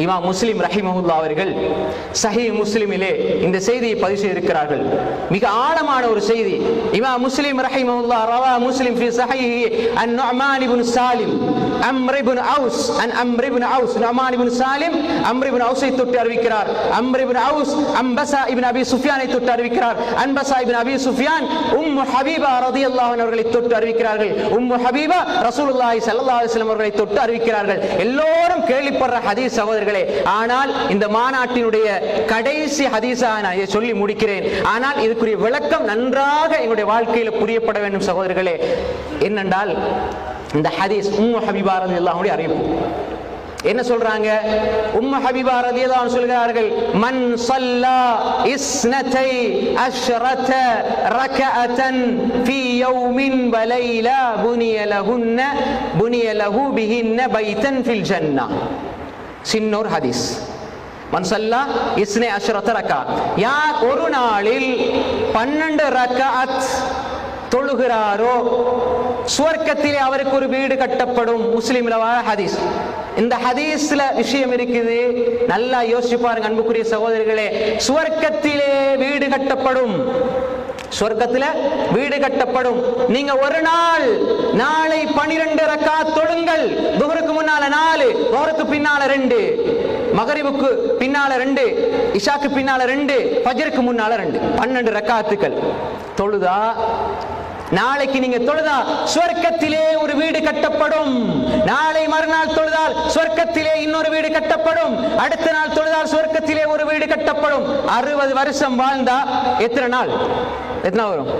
இமா முஸ்லிம் ரஹிமஹுல்லா அவர்கள் சஹி முஸ்லிமிலே இந்த செய்தியை பதிவு செய்திருக்கிறார்கள். மிக ஆழமான ஒரு செய்தி. இமா முஸ்லிம் ரஹிமஹுல்லா ரவா முஸ்லிம் ஃபி சஹிஹி an Numan ibn Salim Amr ibn Aws an Amr ibn Aws Numan ibn Salim Amr ibn அவுஸை தொட்டு அறிவிக்கிறார். அம்ர் இப்னு அவுஸ் அம்பசா இப்னு அபி சுஃபியானை தொட்டு அறிவிக்கிறார். அன்பசா இப்னு அபி சுஃபியான் உம்மு ஹபீபா ரலியல்லாஹு அன்ஹா அவர்களை தொட்டு அறிவிக்கிறார்கள். உம்மு ஹபீபா ரசூலுல்லாஹி ஸல்லல்லாஹு அலைஹி வஸல்லம் அவர்களை தொட்டு அறிவிக்கிறார்கள். எல்லோரும் கேள்விப்படுற ஹதீஸ் சகோதரர் சகோதரர்களே ஆனால் இந்த மாநாட்டினுடைய கடைசி ஹதீஸாக நான் இதை சொல்லி முடிக்கிறேன். ஆனால் இதுக்குரிய விளக்கம் நன்றாக எங்களுடைய வாழ்க்கையில் புரியப்பட வேண்டும் சகோதரர்களே. என்னென்றால் இந்த ஹதீஸ் உம் உம்மு ஹபீபா ரலியல்லாஹு அறிவிப்பு. என்ன சொல்றாங்க? உம்ம ஹபீபா ரலியல்லாஹு சொல்கிறார்கள் மன் ஸல்லா இஸ்னதை அஷ்ரத ரகஅத்தன் ஃபீ யௌமின் வ லைலா புனிய லஹுன்ன புனிய லஹு பிஹின்ன பைத்தன் ஃபில் ஜன்னah சின்னோர் ஹதீஸ். மன்சல்லா இஸ்னே அஷ்ரத் ரகஅத் யார் ஒரு நாளில் 12 ரகஅத் தொழுகிறாரோ சுவர்க்கத்திலே அவருக்கு ஒரு வீடு கட்டப்படும். முஸ்லீம்ல வர ஹதீஸ். இந்த ஹதீஸ்ல விஷயம் இருக்குது. நல்லா யோசிச்சு பாருங்க அன்புக்குரிய சகோதரிகளே. சுவர்க்கத்திலே வீடு கட்டப்படும். சொர்க்கத்துல வீடு கட்டப்படும். நீங்க ஒரு நாள் நாளை பனிரெண்டு ரக்கா தொழுங்கள். முன்னால நாலு துஹருக்கு பின்னால ரெண்டு மகரிவுக்கு பின்னால ரெண்டு இஷாக்கு பின்னால ரெண்டு பஜருக்கு முன்னால ரெண்டு. பன்னெண்டு ரக்காத்துக்கள். தொழுதா? நாளைக்கு நீங்க தொழுதா? சொர்க்கத்திலே ஒரு வீடு கட்டப்படும். நாளை மறுநாள் தொழுதால் சொர்க்கத்திலே இன்னொரு வீடு கட்டப்படும். அடுத்த நாள் தொழுதால் சொர்க்கத்திலே ஒரு வீடு கட்டப்படும். அறுபது வருஷம் வாழ்ந்தா எத்தனை நாள்? எத்தனை வரும்?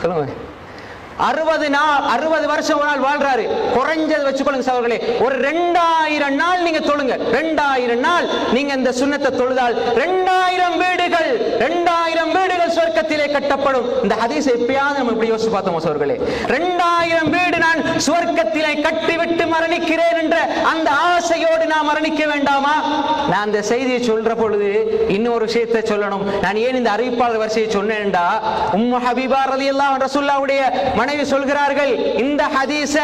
சொல்லுங்க. அறுபது நாள் அறுபது வருஷம் ஒரு நாள் வாழ்றாரு. குறைஞ்சது வச்சுக்கொள்ளுங்க சவர்களே ஒரு ரெண்டாயிரம் நாள் நீங்க தொழுங்க. ரெண்டாயிரம் நாள் நீங்க இந்த சுண்ணத்தை தொழுதால் ரெண்டாயிரம் வீடுகள் இரண்டாயிரம் வீடுகள் சொர்க்கத்திலே கட்டப்படும். இந்த ஹதீஸ் எப்பயாவது நம்ம இப்படி யோசிச்சு பார்த்தோம் சகோதரர்களே இரண்டாயிரம் வீடு நான் சுவர்க்கத்திலே கட்டிவிட்டு மரணிக்கிறேன் என்ற அந்த ஆசையோடு நான் மரணிக்க வேண்டாமா? நான் அந்த செய்தியை சொல்ற பொழுது இன்னொரு விஷயத்தை சொல்லணும். நான் ஏன் இந்த அறிவிப்பாளர் வரிசையை சொன்னேன்டா? உம்மு ஹபீபா ரலி ரலியல்லாஹு ரசூல்லாவுடைய மனைவி சொல்கிறார்கள் இந்த ஹதீஸ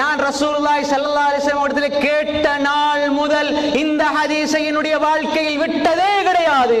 நான் ரசூல்லாய் சல்லா அலைஹி கேட்ட நாள் முதல் இந்த ஹதீஸை என்னுடைய வாழ்க்கையில் விட்டதே கிடையாது.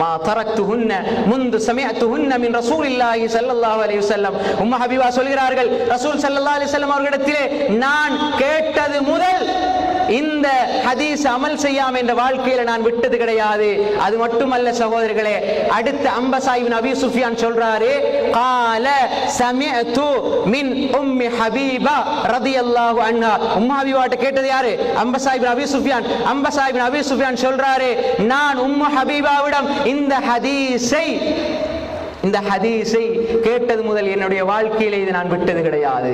மா தரக்துஹுன்ன முந்து சமயத்துஹுன்ன மின் ரசூலில்லாஹி ஸல்லல்லாஹு அலைஹி வஸல்லம் உம்ம ஹபீபா சொல்கிறார்கள் ரசூல் ஸல்லல்லாஹு அலைஹி வஸல்லம் அவர்களிடத்திலே நான் கேட்டது முதல் இந்த ஹதீஸ் அமல் செய்யாம என்ற வாழ்க்கையில நான் விட்டது கிடையாது. அது மட்டுமல்ல சகோதரர்களே அடுத்த அம்பசாயிபின் அபி சுஃபியான் சொல்றாரு கால சமிஅது மின் உம்மி ஹபீபா ரதி ரதியல்லாஹு அண்ணா உம்மா ஹபீபாட்ட கேட்டது யாரு? அம்பசாயிபின் அபி சுஃபியான். அம்பசாயிபின் அபி சுஃபியான் சொல்றாரு நான் உம்மு ஹபீபாவிடம் இந்த ஹதீஸை இந்த ஹதீஸை கேட்டது முதல் என்னுடைய வாழ்க்கையில இது நான் விட்டது கிடையாது.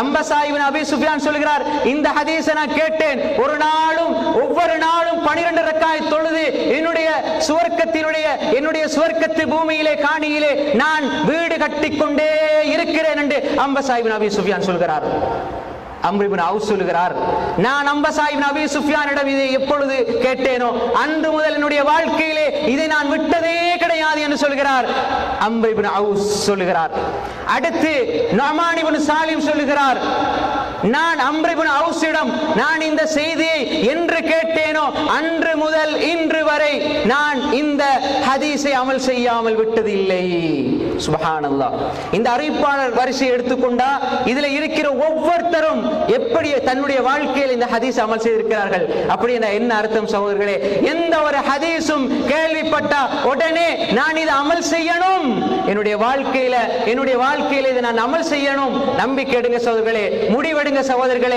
அம்பசாயிபின் அபி சுஃபியான் சொல்கிறார் இந்த ஹதீஸை நான் கேட்டேன். ஒரு நாளும் ஒவ்வொரு நாளும் பனிரெண்டு ரக்காய் தொழுது என்னுடைய சுவர்க்கத்தினுடைய என்னுடைய சுவர்க்கத்து பூமியிலே காணியிலே நான் வீடு கட்டிக்கொண்டே இருக்கிறேன் என்று அம்பசாயிபின் அபி சுஃபியான் சொல்கிறார். அம்ரிபின் அவுஸ் சொல்லுகிறார் நான் அம்பசாயிபின் நபி சுஃபியானிடம் இதை எப்பொழுது கேட்டேனோ அன்று முதல் என்னுடைய வாழ்க்கையிலே இதை நான் விட்டதே கிடையாது என்று சொல்கிறார் அம்ரிபின் அவுஸ் சொல்லுகிறார். அடுத்து நமானிபின் சாலிம் சொல்லுகிறார். நான் அம்ரிபுன் அவுசிடம் நான் இந்த செய்தியை என்று கேட்டேனோ அன்று முதல் இன்று வரை நான் இந்த ஹதீஸை அமல் செய்யாமல் விட்டதில்லை. சுபஹானல்லா. இந்த அறிவிப்பாளர் வரிசை எடுத்துக்கொண்டா இதுல இருக்கிற ஒவ்வொருத்தரும் எப்படி தன்னுடைய வாழ்க்கையில் இந்த ஹதீஸ் அமல் செய்திருக்கிறார்கள் அப்படி என்ன அர்த்தம் சகோதரர்களே? எந்த ஒரு ஹதீஸும் கேள்விப்பட்டா உடனே நான் இதை அமல் செய்யணும். என்னுடைய வாழ்க்கையில என்னுடைய வாழ்க்கையில இதை நான் அமல் செய்யணும். நம்பிக்கை எடுங்க சகோதரர்களே. முடிவெடுங்க. சகோதரர்களே